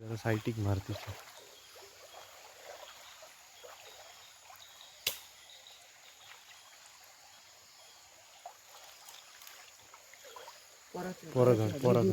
जरा सायटिक मारते पोरं घाल पोरं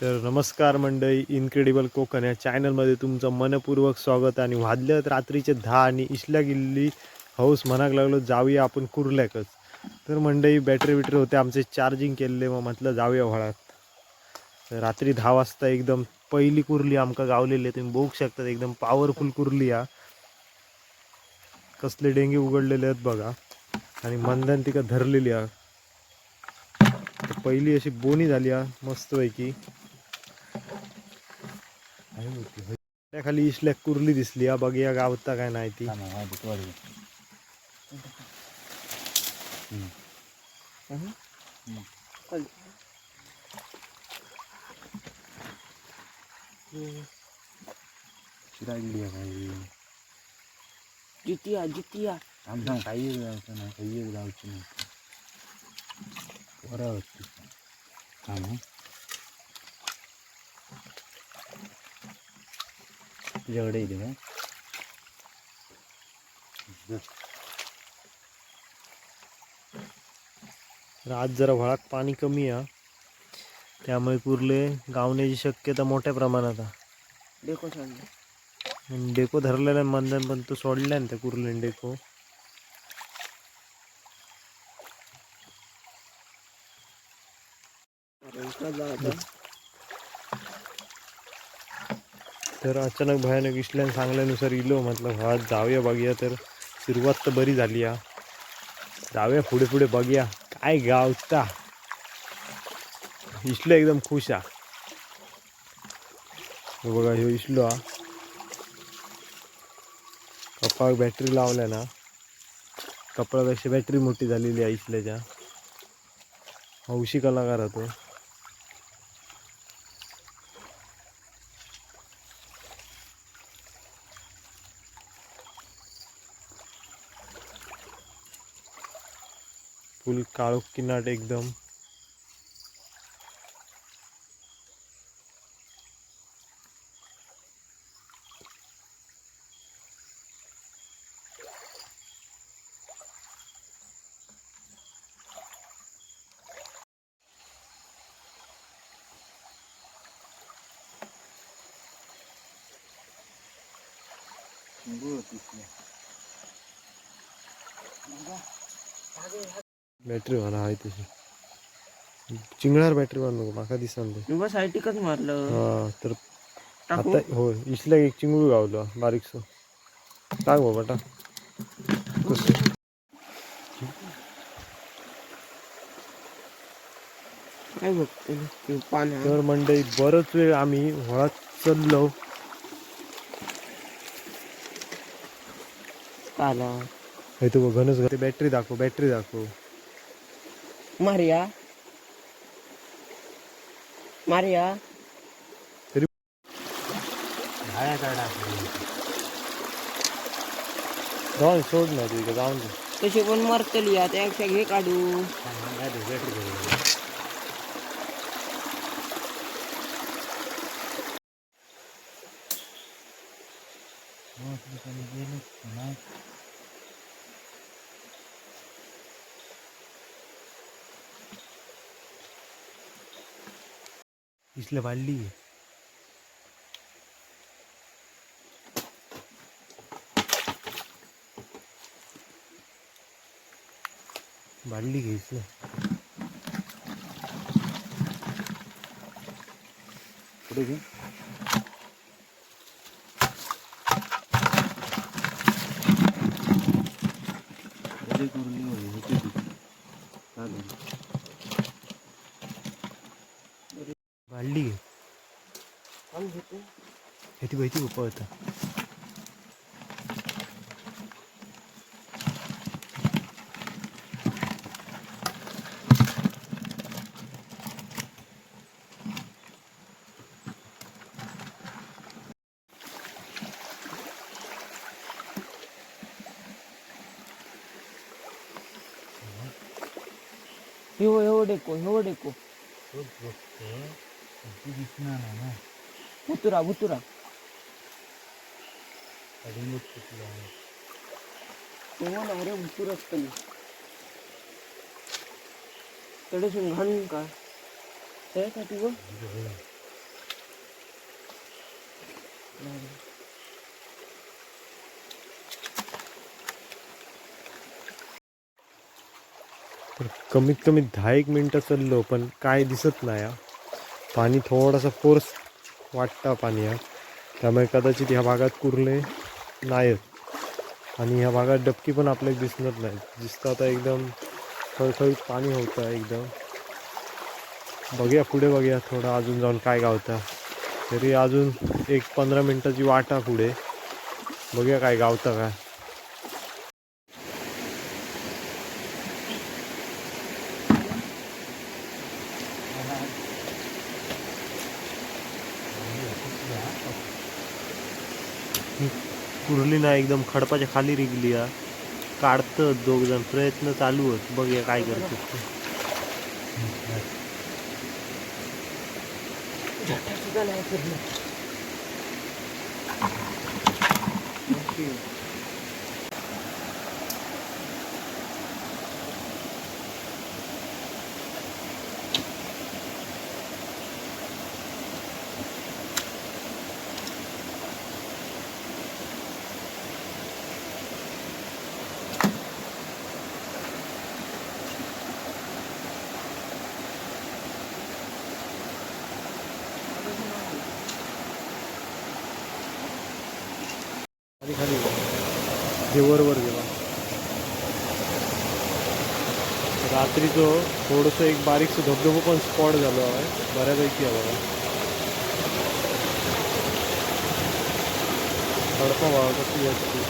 तर नमस्कार मंडळी इन्क्रेडिबल कोकण या चॅनलमध्ये तुमचं मनपूर्वक स्वागत आणि वाजल्यात रात्रीचे दहा आणि इशल्या गेलेली हौस म्हणाक लागलो जाऊया आपण कुर्ल्याकच. तर मंडळी बॅटरी बिटरी होते आमचे चार्जिंग केलेले मग म्हटलं जाऊया व्हाळात रात्री दहा वाजता एकदम पहिली कुर्ली आमका गावलेली आहे तुम्ही बघू शकता एकदम पॉवरफुल कुर्ली हा कसले डेंगे उघडलेले आहेत बघा. आणि मंदन तिका धरलेली आहे. पहिली अशी बोनी झाली हा मस्तपैकी. त्या खाली इशल्याक कुर्ली दिसली हा बघ या गावता काय नाही ती. जितिया जितिया. आमचा काही जायचं नाही काही जायचं नाही. तुझ्याकडे येते तर आज जरा व्हळात पाणी कमी आहे. त्यामुळे कुर्ले गावण्याची शक्यता मोठ्या प्रमाणात आहे. आणि डेको धरलेला आहे मंदन पण तो सोडलाय ना त्या कुर्लेन डेको. तर अचानक भयानक इशल्यान सांगल्यानुसार इलो म्हटलं हा जाऊया बघूया तर सुरुवात तर बरी झाली या. जाऊया पुढे पुढे बघूया काय गावता इशलो एकदम खुश हा. बघा ह्यो इशलो हा. कपाळ बॅटरी लावल्या ना. कपडापेक्षा बॅटरी मोठी झालेली आहे इथल्याच्या हौशी कलाकार हा फुल काळोख किनाट एकदम. बॅटरी म्हणा आहे तशी चिंगळार बॅटरी मार नको माका मी बस आयटिकच मारलं. हा तर आता हो इथल्या एक चिंगळू गावलं बारीकसं टाक बाबा टाक. कसं काय बघते तर मंडई बरंच वेळ आम्ही व्हळात चाललो. आला हे तू घनच घरी बॅटरी दाखव बॅटरी दाखव. मारिया मारिया झाड्या काढा जाऊन सोड ना तू इकडे जाऊन दे तसे पण मरतली आता एकशा घे काढू इसले वाढली वाढली घ्यायची पुढे घे कधी कुर्ली होती होती ती. चालेल. वाढली येते बैठी पळता एवढं एवढं डेको एवढं डेको दिसणार ना उतुरा उतुरा घालून का त्यासाठी तर कमीत कमी दहा एक मिनटं चाललो पण काय दिसत नाही. पाणी थोडासा फोर्स वाटतं पाणी हा. त्यामुळे कदाचित ह्या भागात कुर्ले. नाहीत. आणि ह्या भागात डबकी पण आपल्याला दिसणार नाही दिसतं आता एकदम खळखळीत पाणी होतं एकदम. बघूया पुढे बघूया थोडं अजून जाऊन काय गावतं. तरी अजून एक पंधरा मिनटाची वाट आहे पुढे. बघूया काय गावतं काय. कुरली ना एकदम खडपाच्या खाली रिगली या. काढतं दोघ जण प्रयत्न चालू आहेत बघूया काय करतात हे वर वर गेला रात्रीचं थोडंसं एक बारीकसं धबधबा पण स्पॉट झालो आहे. बऱ्यापैकी आहे बघा. खडपा व्हावा असते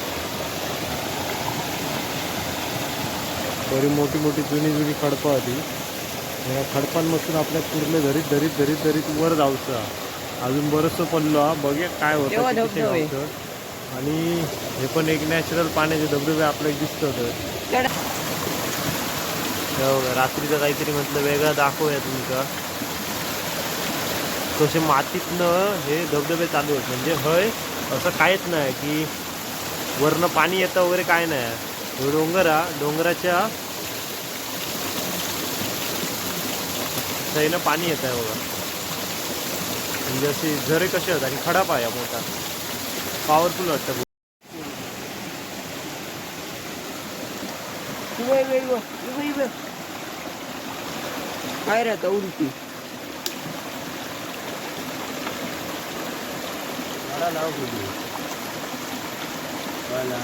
बरी मोठी मोठी जुनी जुनी खडपं होती या खडपांपासून आपल्या पूर्ण धरीत धरीत धरीत धरीत वर जाऊचं. अजून बरंचसं पडलो. हा बघूया काय होतं आणि हे पण एक नॅचरल पाण्याचे धबधबे आपल्याला दिसतात चढ हे बघा, रात्रीचं काहीतरी म्हटलं वेगळं दाखवूया तुमका कसे मातीतनं हे धबधबे चालू आहेत म्हणजे हय असं काहीच नाही की वरनं पाणी येतं वगैरे काय नाही. हे डोंगर डोंगराच्या सईनं पाणी येत आहे बघा. म्हणजे असे झरे कसे आहेत आणि खडाप आहे हा मोठा. पॉवरफुल वाटतं काय राहतं उलटी मला लाव बोलू मला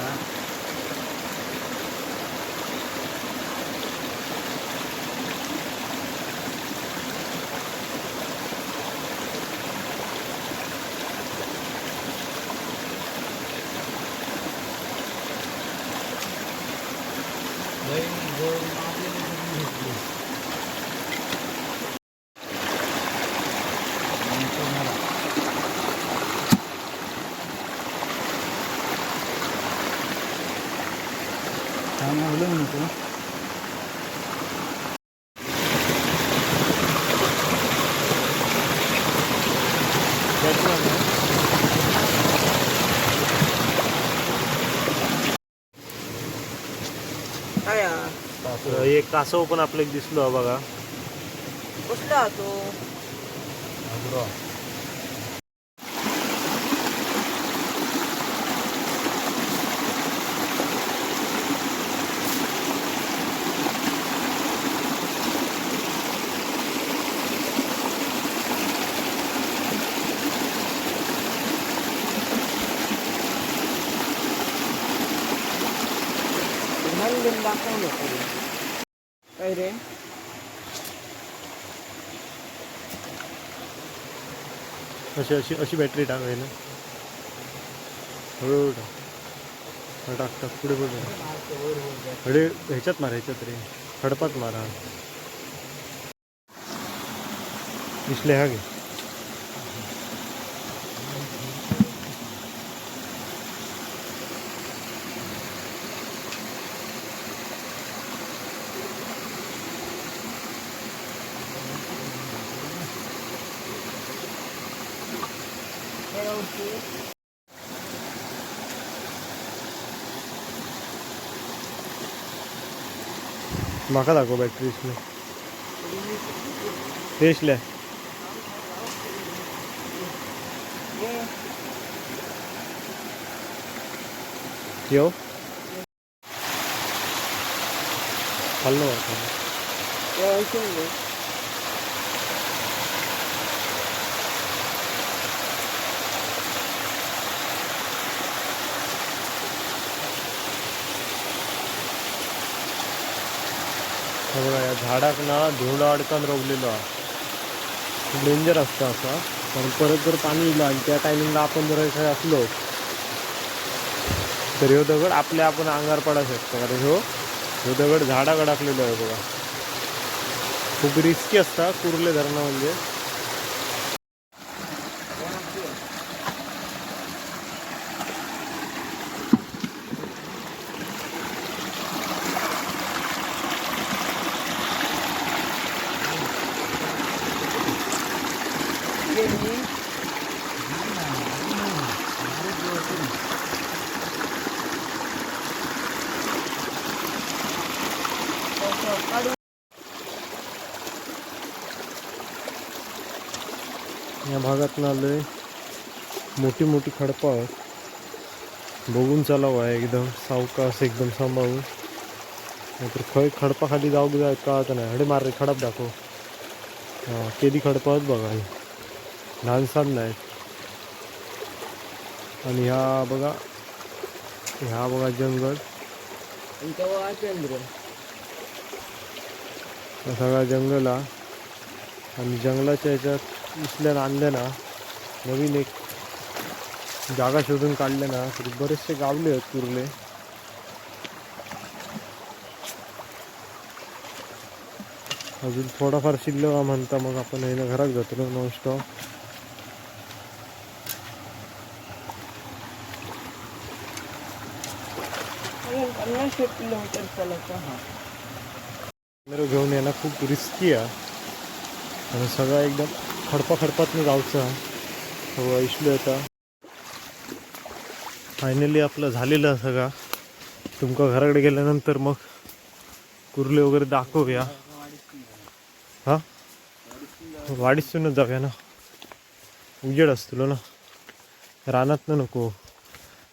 चांगलं नको काय हा? तर एक कासव पण आपल्याला दिसलो हा बघा. कसला तो. घालून दाखव नको काय अशी अशी अशी बॅटरी टाक आहे ना. हळूहळू टाक. टाक टाक पुढे पुढे अरे ह्याच्यात मारा ह्याच्यात रे. खडपात मारा दिसले हा घे. म्हाका दाखव बॅटरी इशले ते इशले यो खाल्लं वाटतं हे बघा या झाडाक ना धुळं अडकन रोवलेलो हा डेंजर असतं असा. कारण परत जर पाणी येलं आणि त्या टायमिंगला आपण जर इकडे असलो तर ह्यो दगड आपल्या आपण अंगार पडा शकतो. कारण ह्यो ह्यो दगड झाडाक अडकलेलो आहे बघा. खूप रिस्की असता कुर्ले धरणं म्हणजे. भागातनं आलोय. मोठी मोठी खडपं आहेत. बघून चालावं हो आहे एकदम सावकाश एकदम सांभाळून. नाहीतर खय खडपा खाली जाऊ जाय कळत नाही. हडे मार रे खडप दाखव. हां केदी खडपं आहेत बघा हे. लहानसान नाही. आणि ह्या बघा ह्या बघा जंगल. सगळा जंगल हा. आणि जंगलाच्या ह्याच्यात इथल्यान आणलं ना नवीन एक जागा शोधून काढले ना तरी बरेचसे गावले आहेत कुर्ले. अजून थोडाफार शिल्लक म्हणता मग आपण आहे घरात जातो नॉनस्टॉप स्टॉप किलोमीटर घेऊन येणं खूप रिस्की आहे. आणि सगळा एकदम खडपा खडपातनं गावचा हो इशलो आता. फायनली आपलं झालेलं सगळा. तुमका घराकडे गेल्यानंतर मग कुर्ले वगैरे दाखवूया. हा? वाडीसूनच जाऊया ना. उजेड असतो ना. रानात नको.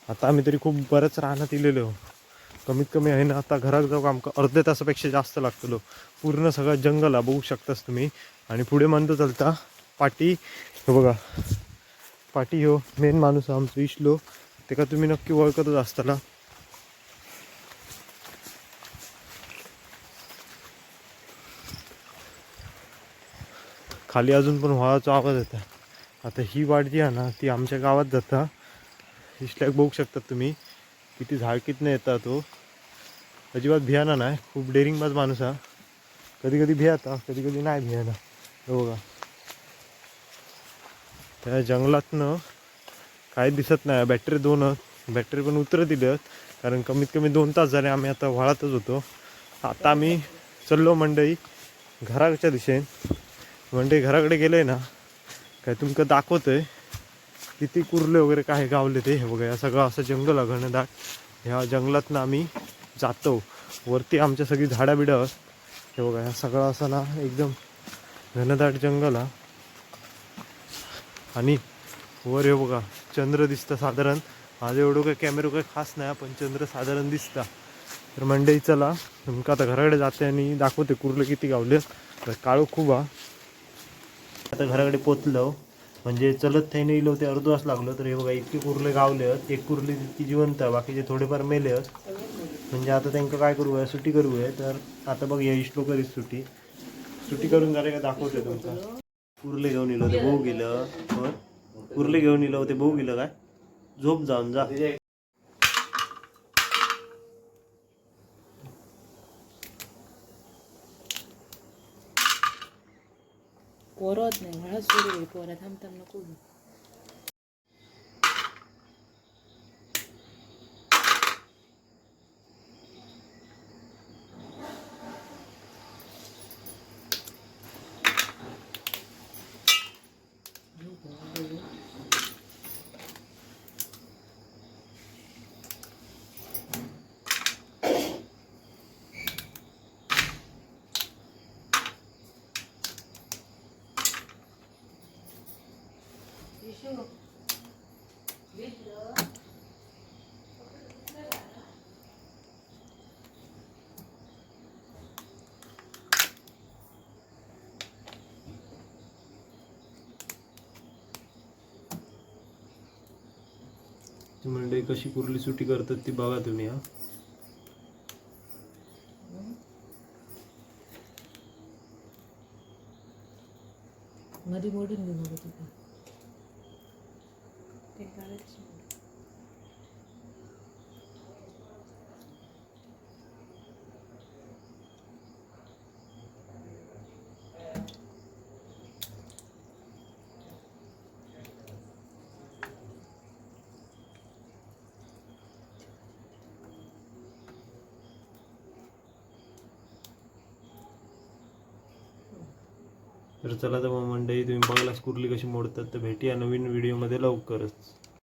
आता आम्ही तरी खूप बऱ्याच रानात इलेलो. कमीत कमी आहे ना आता घरात जाऊ आमका अर्ध्या तासापेक्षा जास्त लागतलो. पूर्ण सगळं जंगल आहे बघू शकतास तुम्ही. आणि पुढे म्हणतो चलता पाटी हो बघा. पाटी हो मेन माणूस आहे आमचो इशलो ते का तुम्ही नक्की ओळखतच असताना खाली अजून पण व्हाळाचा आवाज येता आता ही वाट जी आहे ना ती आमच्या गावात जाता. इशल्याक बघू शकतात तुम्ही. किती झाडकीतनं येता तो हो. अजिबात भियाना नाही. खूप डेरिंगबाज माणूस हा. कधी कधी भियाता कधी कधी नाही भियाना. हे बघा. त्या जंगलातनं काय दिसत नाही. बॅटरी दोन बॅटरी पण उतर दिल्यात कारण कमीत कमी दोन तास झाले आम्ही आता व्हाळातच होतो. आता आम्ही चाललो मंडई घराच्या दिशेन मंडई घराकडे गेले ना काय तुमका आहे किती कुर्ले वगैरे काय गावले ते हे बघा या सगळं असं जंगल आहे घनदाट. ह्या जंगलातनं आम्ही जातो. वरती आमच्या सगळी झाडं बिडं हे बघा ह्या सगळं असं ना एकदम घनदाट जंगल हा आणि वर हे बघा चंद्र दिसतं साधारण. माझं एवढं काही कॅमेरा काही खास नाही पण चंद्र साधारण दिसता. तर मंडई चला तुमका आता घराकडे जाते आणि दाखवते कुर्ले किती गावले. तर काळू खूप हा. आता घराकडे पोचलो. म्हणजे चलत थैने इलो ते अर्ध तास लागलो तर हे बघा इतके कुर्ले गावले आहेत. एक कुर्ली तितकी जिवंत आहे बाकीचे थोडेफार मेले आहेत. म्हणजे आता त्यांना काय करू सुट्टी करू आहे तर आता बघ या इष्टो करीत सुट्टी. सुट्टी करून जरा का दाखवते तुमचा कुर्ले घेऊन इलो ते भाऊ गेलं. होय? कुर्ले घेऊन इलो ते भाऊ गेलं काय? झोप जाऊन जा. पोरत नाही मला आहे पोरा थांब थांब नको ती मंडळी कशी कुर्ली सुटी करतात ती बघा तुम्ही हा. ते काढायचं तर चला तर मग मंडळी तुम्ही बघलास कुर्ली कशी मोडतात तर भेटूया नवीन व्हिडिओमध्ये लवकरच.